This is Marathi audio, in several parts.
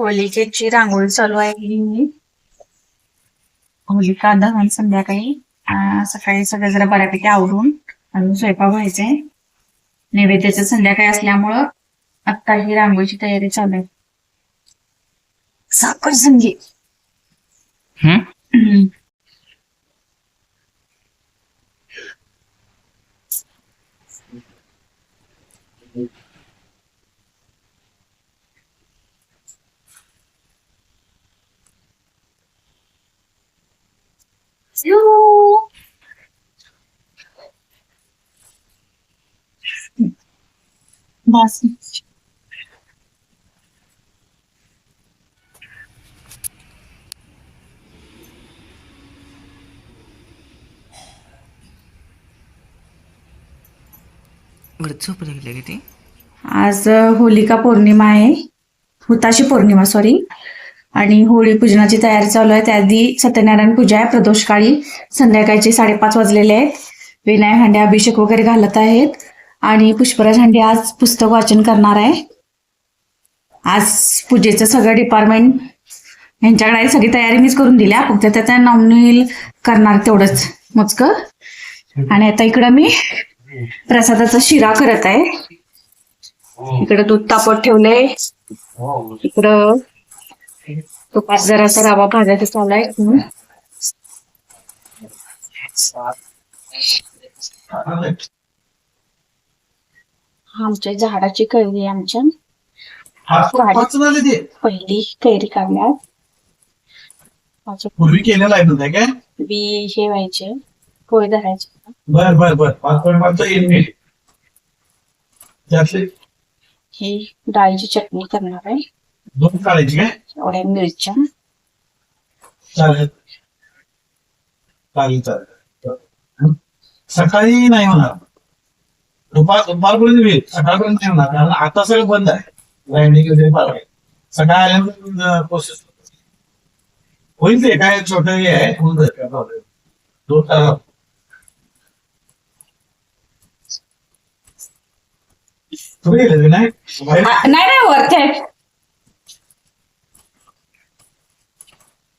होलिकेची रांगोळी चालू आहे. होलिका दहन संध्याकाळी सकाळी सगळं जरा बऱ्यापैकी आवरून अजून स्वयंपाक व्हायचे. नैवेद्याचं संध्याकाळी असल्यामुळं आता ही रांगोळीची तयारी चालू आहे. साखर संगीत हम्म झोप किती आज होलिका पौर्णिमा आहे. हुताशी पौर्णिमा सॉरी आणि होळी पूजनाची तयारी चालू आहे. त्याआधी सत्यनारायण पूजा आहे. प्रदोषकाळी संध्याकाळचे साडेपाच वाजलेले आहेत. विनायक हांडे अभिषेक वगैरे घालत आहेत. आणि पुष्पराज हांडे आज पुस्तक वाचन करणार आहे. आज पूजेचं सगळं डिपार्टमेंट यांच्याकडे सगळी तयारी मीच करून दिल्या फक्त त्याचा नॉमिनल करणार तेवढंच. मोजकं. आणि आता इकडं मी प्रसादाचा शिरा करत आहे. इकडं दूध तापत ठेवलंय. इकडं तुपात जरासा रवा भाजायचा चालू आहे. आमच्या झाडाची कैरी आहे आमच्या. ते. पहिली कैरी काढल्यात अजून पूर्वी केलेलं आहे तुझं काय? बी हे व्हायचे पोळी धरायचे. बर बर बर. पाच येईल त्यातले? ही डाळीची चटणी करणार आहे. दोन काढायची काय? एवढ्या मिरच्या. चालेल. चालेल चालेल. सकाळी नाही होणार. दुपार दुपारपर्यंत होईल सकाळपर्यंत नाही होणार कारण आता सगळं बंद आहे. लाईनिंग वगैरे फार सकाळ आल्यानंतर प्रोसेस होईल ते काय छोट हे आहे होऊन जाईल काय problem. दोन तास तुम्ही गेले नाही? नाही नाही वरती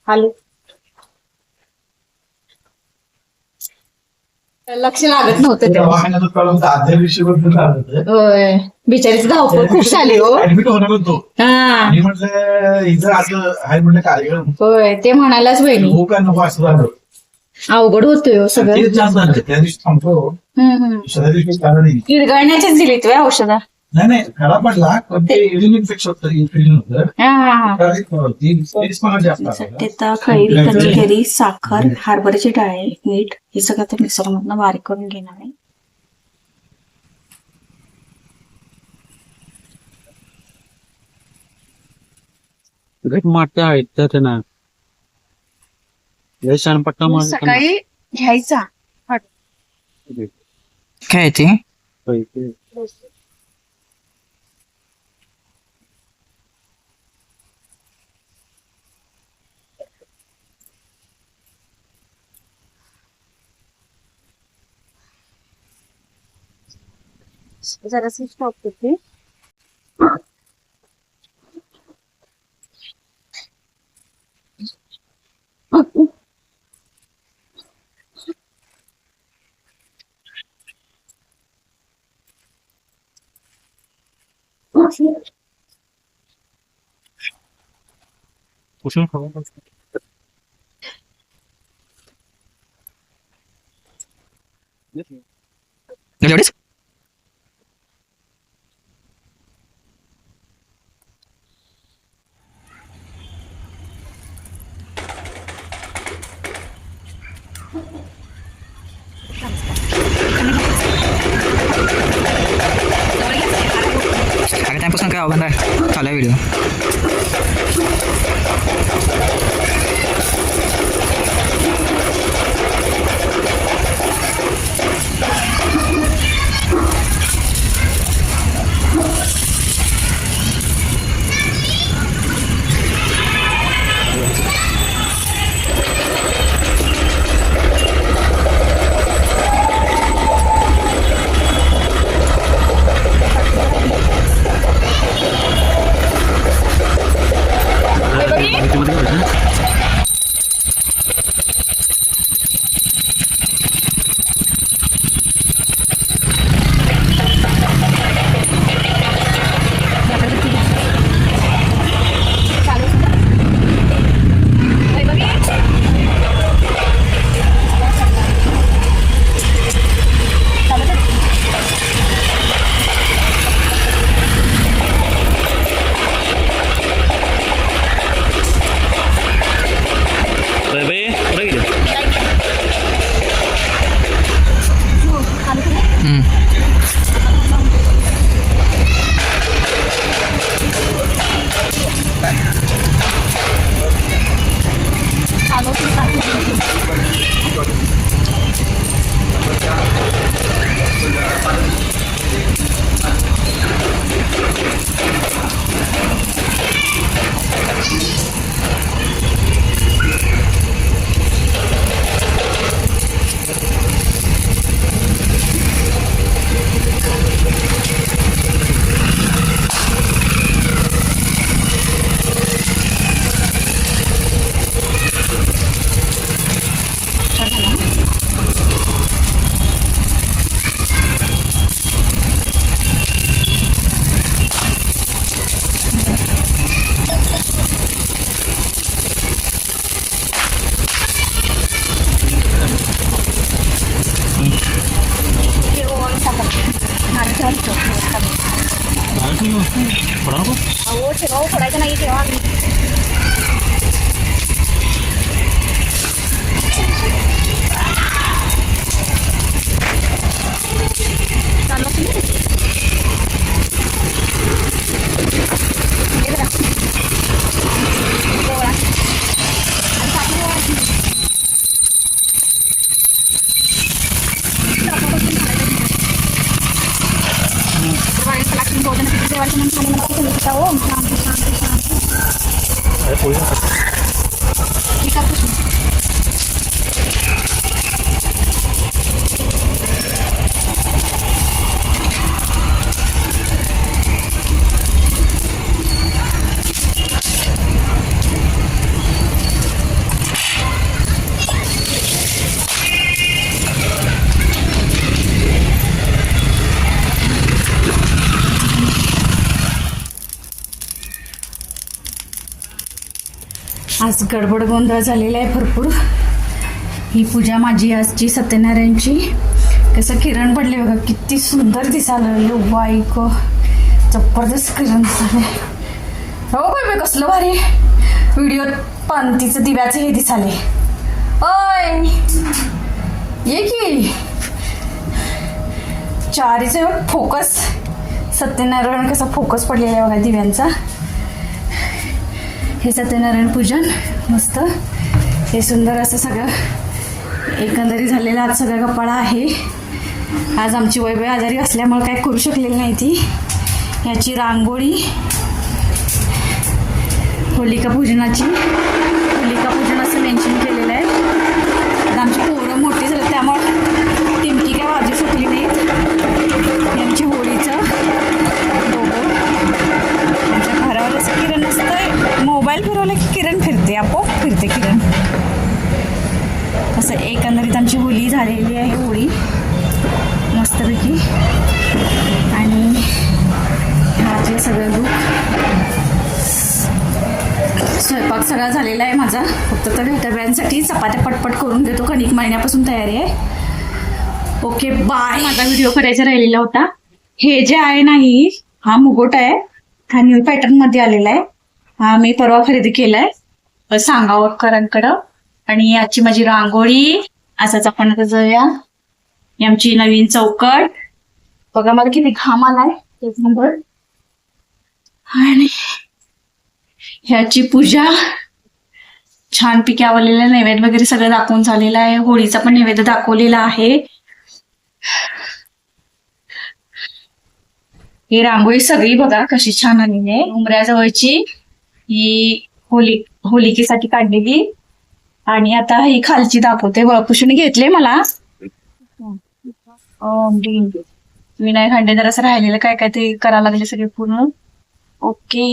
हॅलो. लक्ष लागत नव्हतं तेव्हा. दवाखान्यात दिवशी. होय. बिचारीची धावपळ खूप झाली हो. ऍडमिट होणार होतो. हा. आणि म्हटलं इथं असं आहे म्हटलं कार्यक्रम. होय ते म्हणायलाच बहिणी हो का नको असं झालं. अवघड होतोय हो सगळं. तेच जास्त झालं. त्या दिवशी थांबतो हम्म, हम्म. दुसऱ्या दिवशी कारण नाही. किरगळण्याचीच दिलीत व्हय औषधं? नाही नाही पडला इन्फेक्शन होतं इन्फेक्शन होतं. हा हा हा. खैरी पंचकेरी साखर हरभऱ्याची डाळ मीठ हे सगळं ते मिक्सर मधनं बारीक करून घेणार आहे. गट मारते आहेत तर ना. यशान पट्टा मार सकाळी घ्यायचा. काय ते? जरासं स्टॉप करते कुठून खावा एवढेच अरे टाइमपास काय बंद आहे चालू आहे व्हिडिओ બરાબર? Wala naman kami naman kasi may ikaw. Masabi, sabi, sabi. Ay po yun. May kapos. आज गडबड गोंधळ झालेला आहे भरपूर. ही पूजा माझी आजची सत्यनारायणची. कसं किरण पडले बघा किती सुंदर दिसायला बाईक जबरदस्त किरण दिसाले हो बाई कसलं भारी. व्हिडिओ पांतीचं दिव्याचं हे दिसाले ओय! ये की. चारीचं फोकस. सत्यनारायण कसा फोकस पडलेला आहे बघा दिव्यांचा. हे सत्यनारायण पूजन मस्त. हे सुंदर असं सगळं एकंदरीत झालेला आज सगळा कपाळा आहे. आज आमची वैभव आजारी असल्यामुळे काय करू शकलेली नाही ती. याची रांगोळी होलिका पूजनाची. असं एकंदरीत आमची होळी झालेली आहे होळी. मस्तपैकी. आणि माझे सगळं लुक स्वयंपाक सगळा झालेला आहे माझा. फक्त तर डब्यांसाठी चपात्या पटपट करून देतो. कणिक महिन्यापासून तयारी आहे. ओके बाय माझा व्हिडिओ करायचा राहिलेला होता. हे जे आहे नाही हा मुगोट आहे. हा न्यू पॅटर्नमध्ये आलेला आहे. हा मी परवा खरेदी केला केलाय सांगावकरांकडं. आणि याची माझी रांगोळी असाच आपण आता जाऊया. आमची नवीन चौकट. बघा मला किती घाम आलाय एक नंबर. आणि ह्याची पूजा. छान पिके आवडलेलं नैवेद्य वगैरे सगळं दाखवून झालेलं आहे. होळीचा पण नैवेद्य दाखवलेला आहे. ही रांगोळी सगळी बघा कशी छान आलेली आहे. उमऱ्याजवळची ही होली होलिकेसाठी काढलेली. आणि आता ही खालची दाखवते पुषून घेतले मला. हांडे जर असं राहिलेलं. काय काय ते करायला लागले सगळे पूर्ण. ओके.